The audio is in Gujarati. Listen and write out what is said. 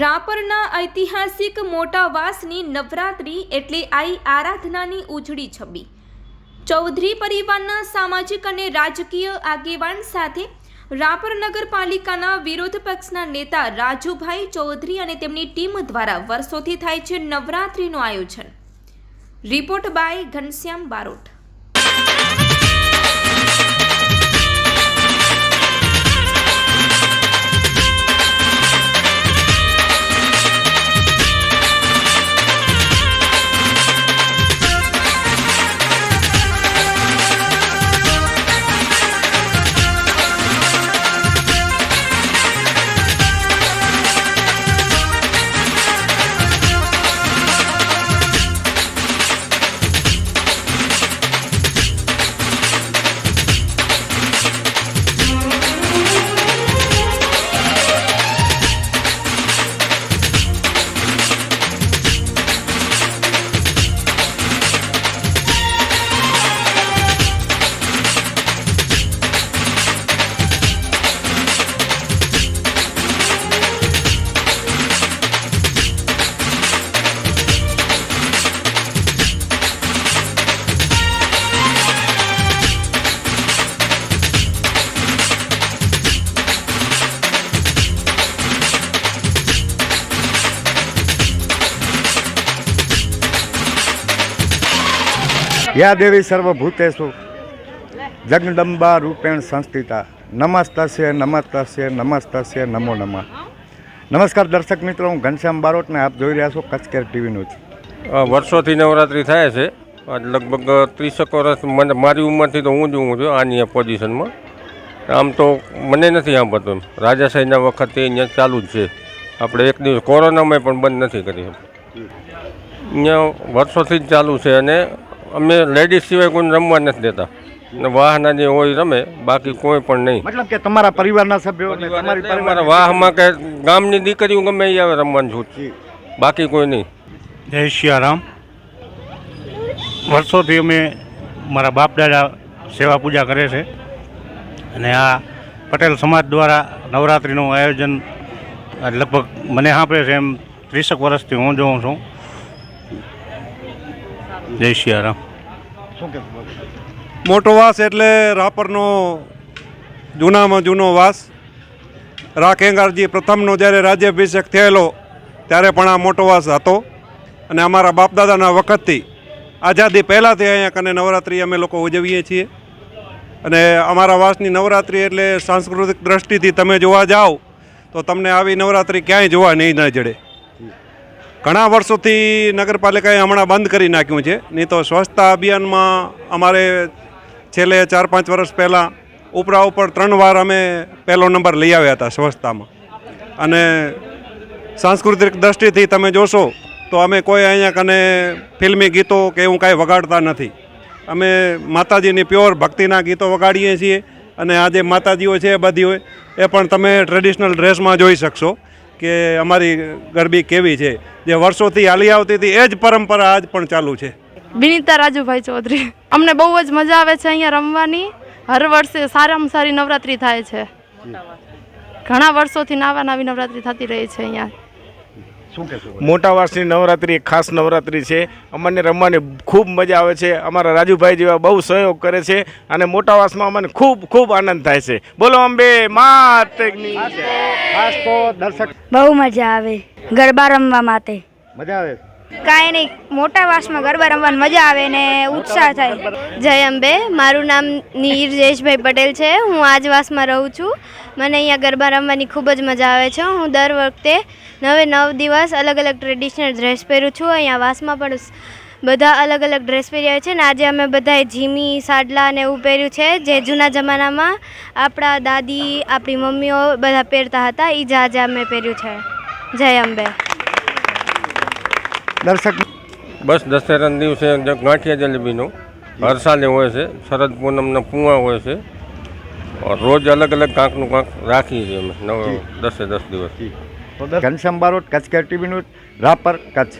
રાપરના ઐતિહાસિક મોટા વાસની નવરાત્રિ એટલે આઈ આરાધનાની ઉજળી છબી. ચૌધરી પરિવારના સામાજિક અને રાજકીય આગેવાન સાથે રાપર નગરપાલિકાના વિરોધ પક્ષના નેતા રાજુભાઈ ચૌધરી અને તેમની ટીમ દ્વારા વર્ષોથી થાય છે નવરાત્રિનું આયોજન. Report by Ghanshyam Barot. યા દેવી સર્વભૂતેશુ જગદંબા રૂપેણ સંસ્થિતા. નમસ્તસ્ય નમસ્તસ્ય નમસ્તસ્ય નમો નમઃ. નમસ્કાર દર્શક મિત્રો હું ઘનશ્યામ બારોટને આપ જોઈ રહ્યા છો કચકેર ટીવીનું છું વર્ષોથી નવરાત્રિ થાય છે. લગભગ ત્રીસેક વર્ષ મને મારી ઉંમરથી તો હું જ હું છું આની પોઝિશનમાં. આમ તો મને નથી સાંભળતું રાજાશાહીના વખતે અહીંયા ચાલુ જ છે. આપણે એક દિવસ કોરોનામાં પણ બંધ નથી કરી અહીંયા વર્ષોથી જ ચાલુ છે અને અમે લેડીઝ સિવાય કોઈને રમવા નથી દેતા. વાહન વાહના જે હોય રમે બાકી કોઈ પણ નહીં. મતલબ કે તમારા પરિવારના સભ્યો તમારી પરિવાર વાહમાં કે ગામની દીકરીઓ ગમે એ આવે રમવાનું છૂટ. બાકી કોઈ નહીં. જય સિયારામ વર્ષોથી અમે મારા બાપ દાદા સેવા પૂજા કરે છે. અને આ પટેલ સમાજ દ્વારા નવરાત્રિનું આયોજન લગભગ મને સાંભળે છે એમ ત્રીસેક વર્ષથી હું જોઉં છું. જય સિયારામ મોટો વાસ એટલે રાપરનો જૂનામાં જૂનો વાસ. રાખેંગારજી પ્રથમનો જ્યારે રાજ્યાભિષેક થયેલો ત્યારે પણ આ મોટો વાસ હતો. અને અમારા બાપદાદાના વખતથી આઝાદી પહેલાંથી અહીંયા કને નવરાત્રિ અમે લોકો ઉજવીએ છીએ. અને અમારા વાસની નવરાત્રિ એટલે સાંસ્કૃતિક દ્રષ્ટિથી તમે જોવા જાઓ તો તમને આવી નવરાત્રિ ક્યાંય જોવા નહીં ન જડે. ઘણા વર્ષોથી નગરપાલિકાએ હમણાં બંધ કરી નાખ્યું છે. નહીં તો સ્વચ્છતા અભિયાનમાં અમારે છેલ્લે ચાર પાંચ વર્ષ પહેલાં ઉપરા ઉપર ત્રણ વાર અમે પહેલો નંબર લઈ આવ્યા હતા સ્વચ્છતામાં. અને સાંસ્કૃતિક દ્રષ્ટિથી તમે જોશો તો અમે કોઈ અહીંયા કને ફિલ્મી ગીતો કે એવું કાંઈ વગાડતા નથી. અમે માતાજીની પ્યોર ભક્તિના ગીતો વગાડીએ છીએ અને આ જે માતાજીઓ છે એ બધી હોય, એ પણ તમે ટ્રેડિશનલ ડ્રેસમાં જોઈ શકશો. કે અમારી ગરબી કેવી છે? જે વર્ષોથી હાલી આવતી હતી, એ જ પરંપરા આજ પણ ચાલુ છે. વિનીતા રાજુભાઈ ચૌધરી, અમને બહુ જ મજા આવે છે અહીંયા રમવાની. હર વર્ષે સારામાં સારી નવરાત્રિ થાય છે. ઘણા વર્ષોથી નાવા નાવી નવરાત્રિ થતી રહી છે અહીંયા. શું કહેશો મોટા વાસની નવરાત્રિ એક ખાસ નવરાત્રિ છે. અમને રમવાની ખૂબ મજા આવે છે. અમારા રાજુભાઈ જેવા બહુ સહયોગ કરે છે અને મોટા વાસમાં અમને ખૂબ ખૂબ આનંદ થાય છે. બોલો અંબે માતની જય. ખાસ તો દર્શક બહુ મજા આવે ગરબા રમવા માટે. મજા આવે? કાંઈ નહીં, મોટા વાસમાં ગરબા રમવાની મજા આવે ને ઉત્સાહ થાય. જય અંબે, મારું નામ નીર જયેશભાઈ પટેલ છે. હું આજ વાસમાં રહું છું. મને અહીંયા ગરબા રમવાની ખૂબ જ મજા આવે છે. હું દર વખતે નવે નવ દિવસ અલગ અલગ ટ્રેડિશનલ ડ્રેસ પહેરું છું. અહીંયા વાસમાં પણ બધા અલગ અલગ ડ્રેસ પહેર્યા છે ને આજે અમે બધાએ જીમી, સાડલા ને એવું પહેર્યું છે જે જૂના જમાનામાં આપણા દાદી, આપણી મમ્મીઓ બધા પહેરતા હતા. એ જ આજે અમે પહેર્યું છે. જય અંબે. દર્શક બસ દશેરાના દિવસે જ ગાંઠિયા જલેબીનો હરસાલે હોય છે શરદ પૂનમના પૂવા હોય છે. રોજ અલગ અલગ કાંકનું કાંક રાખીએ છીએ અમે નવ દસે દસ દિવસ. Ghanshyam Barot Kutch TV news Rapar Kutch.